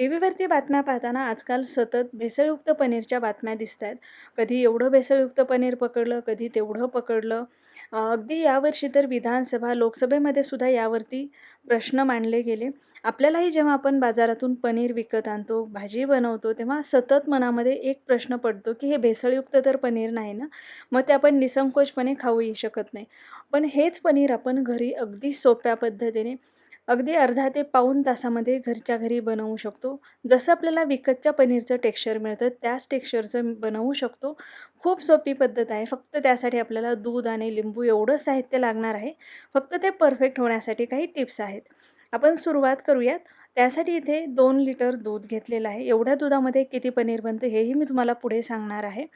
T व्हीवरती बातम्या पाहताना आजकाल सतत भेसळयुक्त पनीरच्या बातम्या दिसत आहेत कधी एवढं भेसळयुक्त पनीर पकडलं कधी तेवढं पकडलं. अगदी यावर्षी तर विधानसभा लोकसभेमध्ये सुद्धा यावरती प्रश्न मांडले गेले. आपल्यालाही जेव्हा आपण बाजारातून पनीर विकत आणतो भाजी बनवतो तेव्हा सतत मनामध्ये एक प्रश्न पडतो की हे भेसळयुक्त तर पनीर नाही ना? मग ते आपण निसंकोचपणे खाऊही शकत नाही. पण हेच पनीर आपण घरी अगदी सोप्या पद्धतीने अगदी अर्धा ते पाऊण तासामध्ये घरच्या घरी बनवू शकतो. जसं आपल्याला विकतच्या पनीरचं टेक्स्चर मिळतं त्याच टेक्स्चरचं बनवू शकतो. खूप सोपी पद्धत आहे. फक्त त्यासाठी आपल्याला दूध आणि लिंबू एवढं साहित्य लागणार आहे. फक्त ते परफेक्ट होण्यासाठी काही टिप्स आहेत. आपण सुरुवात करूयात. त्यासाठी इथे दोन लिटर दूध घेतलेलं आहे. एवढ्या दुधामध्ये किती पनीर बनतं हेही मी तुम्हाला पुढे सांगणार आहे.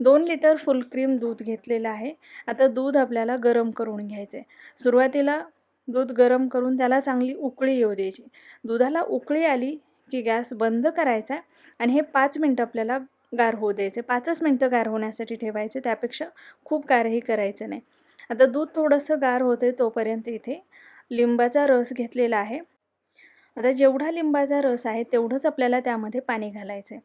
दोन लिटर फुल क्रीम दूध घेतलेलं आहे. आता दूध आपल्याला गरम करून घ्यायचं आहे सुरुवातीला दूध गरम करून त्याला चांगली उकळी येऊ द्यायची. दुधाला उकळी आली की गॅस बंद करायचा आणि हे पाच मिनटं आपल्याला गार होऊ द्यायचे. पाचच मिनटं गार होण्यासाठी ठेवायचे त्यापेक्षा खूप गारही करायचं नाही. आता दूध थोडंसं गार होते तोपर्यंत इथे लिंबाचा रस घेतलेला आहे. आता जेवढा लिंबाचा रस आहे तेवढंच आपल्याला त्यामध्ये पाणी घालायचं आहे.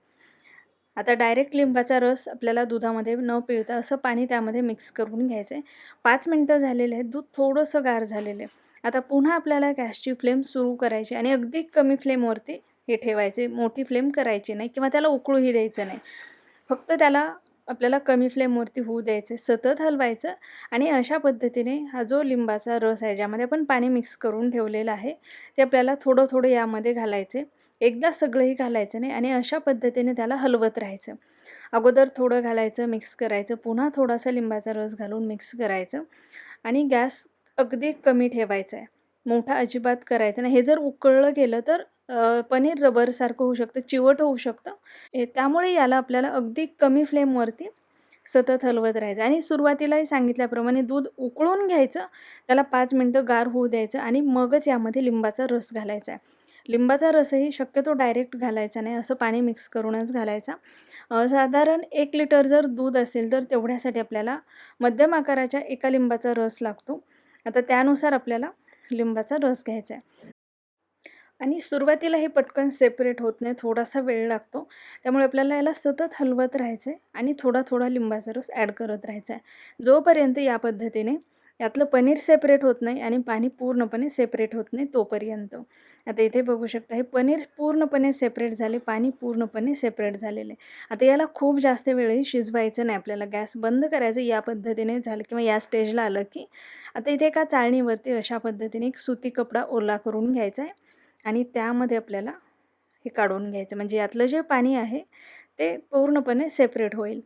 आता डायरेक्ट लिंबाचा रस आपल्याला दुधामध्ये न पिळता असं पाणी त्यामध्ये मिक्स करून घ्यायचं आहे. पाच मिनटं झालेले आहेत दूध थोडंसं गार झालेलं आहे. आता पुन्हा आपल्याला गॅसची फ्लेम सुरू करायची आणि अगदी कमी फ्लेमवरती हे ठेवायचे. मोठी फ्लेम करायची नाही किंवा त्याला उकळूही द्यायचं नाही. फक्त त्याला आपल्याला कमी फ्लेमवरती होऊ द्यायचे सतत हलवायचं आणि अशा पद्धतीने हा जो लिंबाचा रस आहे ज्यामध्ये आपण पाणी मिक्स करून ठेवलेलं आहे ते आपल्याला थोडं थोडं यामध्ये घालायचे. एकदा सगळंही घालायचं नाही आणि अशा पद्धतीने त्याला हलवत राहायचं. अगोदर थोडं घालायचं मिक्स करायचं पुन्हा थोडासा लिंबाचा रस घालून मिक्स करायचं आणि गॅस अगदी कमी ठेवायचं आहे मोठा अजिबात करायचं नाही. हे जर उकळलं गेलं तर पनीर रबरसारखं होऊ शकतं चिवट होऊ शकतं. त्यामुळे याला आपल्याला अगदी कमी फ्लेमवरती सतत हलवत राहायचं. आणि सुरुवातीलाही सांगितल्याप्रमाणे दूध उकळून घ्यायचं. त्याला पाच मिनटं गार होऊ द्यायचं आणि मगच यामध्ये लिंबाचा रस घालायचा आहे. लिंबाचा रसही शक्यतो डायरेक्ट घालायचा नाही असं पाणी मिक्स करूनच घालायचा. साधारण एक लिटर जर दूध असेल तर तेवढ्यासाठी आपल्याला मध्यम आकाराच्या एका लिंबाचा रस लागतो. आता त्यानुसार आपल्याला लिंबाचा रस घ्यायचा आहे. आणि सुरुवातीला हे पटकन सेपरेट होत नाही थोडासा वेळ लागतो. त्यामुळे आपल्याला याला सतत हलवत राहायचं आहे आणि थोडा थोडा लिंबाचा रस ॲड करत राहायचा आहे जोपर्यंत या पद्धतीने यातलं पनीर सेपरेट होत नाही आणि पाणी पूर्णपणे सेपरेट होत नाही तोपर्यंत. आता इथे बघू शकता हे पनीर पूर्णपणे सेपरेट झाले पाणी पूर्णपणे सेपरेट झालेले आता याला खूप जास्त वेळही शिजवायचं नाही आपल्याला. गॅस बंद करायचं या पद्धतीने झालं किंवा या स्टेजला आलं की. आता इथे एका चाळणीवरती अशा पद्धतीने एक सुती कपडा ओला करून घ्यायचा आहे आणि त्यामध्ये आपल्याला हे काढून घ्यायचं. म्हणजे यातलं जे पाणी आहे ते पूर्णपणे सेपरेट होईल.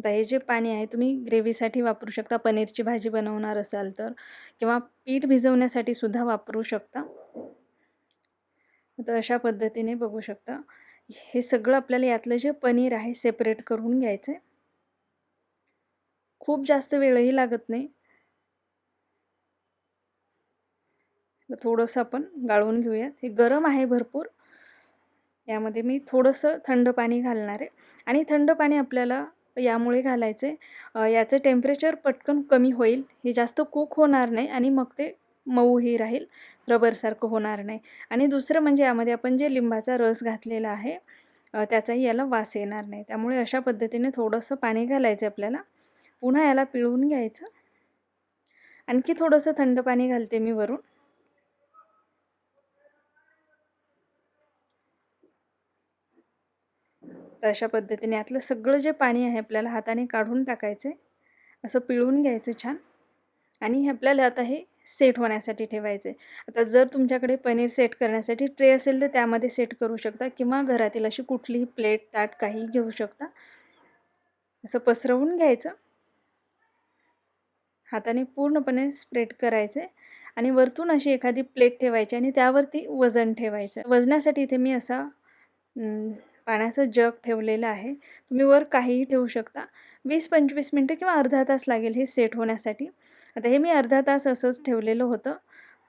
आता हे जे पाणी आहे तुम्ही ग्रेव्हीसाठी वापरू शकता. पनीरची भाजी बनवणार असाल तर किंवा पीठ भिजवण्यासाठी सुद्धा वापरू शकता. तर अशा पद्धतीने बघू शकता. हे सगळं आपल्याला यातलं जे पनीर आहे सेपरेट करून घ्यायचं आहे खूप जास्त वेळही लागत नाही. थोडंसं आपण गाळून घेऊयात. हे गरम आहे भरपूर. यामध्ये मी थोडंसं थंड पाणी घालणार आहे. आणि थंड पाणी आपल्याला यामुळे घालायचे. याचे याचं टेम्परेचर पटकन कमी होईल. हे जास्त कुक होणार नाही आणि मग ते मऊही राहील. रबरसारखं होणार नाही. आणि दुसरं म्हणजे यामध्ये आपण जे लिंबाचा रस घातलेला आहे त्याचाही याला वास येणार नाही. त्यामुळे अशा पद्धतीने थोडंसं पाणी घालायचं आपल्याला. पुन्हा याला पिळून घ्यायचं. आणखी थोडंसं थंड पाणी घालते मी वरून. तर अशा पद्धतीने यातलं सगळं जे पाणी आहे आपल्याला हाताने काढून टाकायचं आहे असं पिळून घ्यायचं छान. आणि हे आपल्याला आता हे सेट होण्यासाठी ठेवायचं. आहे आता जर तुमच्याकडे पनीर सेट करण्यासाठी ट्रे असेल तर त्यामध्ये सेट करू शकता किंवा घरातील अशी कुठलीही प्लेट ताट काही घेऊ शकता. असं पसरवून घ्यायचं. हाताने पूर्णपणे स्प्रेड करायचं आणि वरतून अशी एखादी प्लेट ठेवायची आणि त्यावरती वजन ठेवायचं. वजनासाठी इथे मी असा पाण्याचं जग ठेवलेलं आहे. तुम्ही वर काहीही ठेवू शकता. वीस पंचवीस मिनटं किंवा अर्धा तास लागेल हे सेट होण्यासाठी. आता हे मी अर्धा तास असंच ठेवलेलं होतं.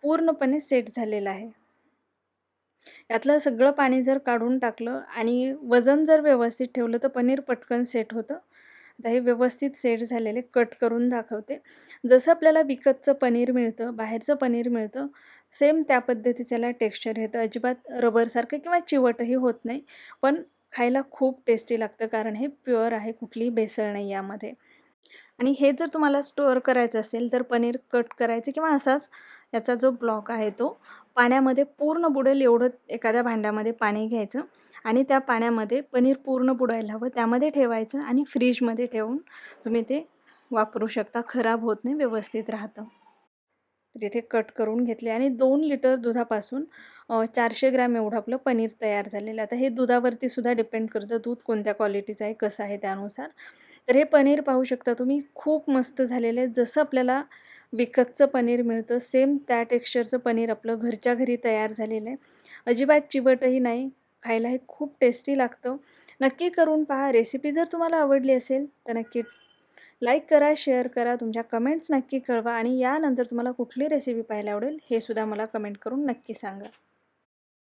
पूर्णपणे सेट झालेलं आहे. यातलं सगळं पाणी जर काढून टाकलं आणि वजन जर व्यवस्थित ठेवलं तर पनीर पटकन सेट होतं. आता हे व्यवस्थित सेट झालेले कट करून दाखवते. जसं आपल्याला विकतचं पनीर मिळतं बाहेरचं पनीर मिळतं सेम त्या पद्धतीचं याला टेक्स्चर येतं अजिबात रबरसारखं किंवा चिवटही होत नाही. पण खायला खूप टेस्टी लागतं कारण हे प्युअर आहे कुठलीही भेसळ नाही यामध्ये. आणि हे जर तुम्हाला स्टोअर करायचं असेल तर पनीर कट करायचं किंवा असाच याचा जो ब्लॉक आहे तो पाण्यामध्ये पूर्ण बुडेल एवढं एखाद्या भांड्यामध्ये पाणी घ्यायचं आणि त्या पाण्यामध्ये पनीर पूर्ण बुडायला हवं त्यामध्ये ठेवायचं आणि फ्रीजमध्ये ठेवून तुम्ही ते वापरू शकता खराब होत नाही व्यवस्थित राहतं. तर इथे कट करून घेतले आणि दोन लिटर दुधापासून चारशे ग्रॅम एवढं आपलं पनीर तयार झालेलं आता हे दुधावरती सुद्धा डिपेंड करतं दूध कोणत्या क्वालिटीचं आहे कसं आहे त्यानुसार. तर हे पनीर पाहू शकता तुम्ही खूप मस्त झालेलं आहे. जसं आपल्याला विकतचं पनीर मिळतं सेम त्या टेक्स्चरचं पनीर आपलं घरच्या घरी तयार झालेलं आहे. अजिबात चिवटही नाही खायला हे खूप टेस्टी लागतं. नक्की करून पहा. रेसिपी जर तुम्हाला आवडली असेल तर नक्की लाईक करा शेअर करा तुमच्या कमेंट्स नक्की कळवा आणि यानंतर तुम्हाला कुठली रेसिपी पाहायला आवडेल हे सुद्धा मला कमेंट करून नक्की सांगा.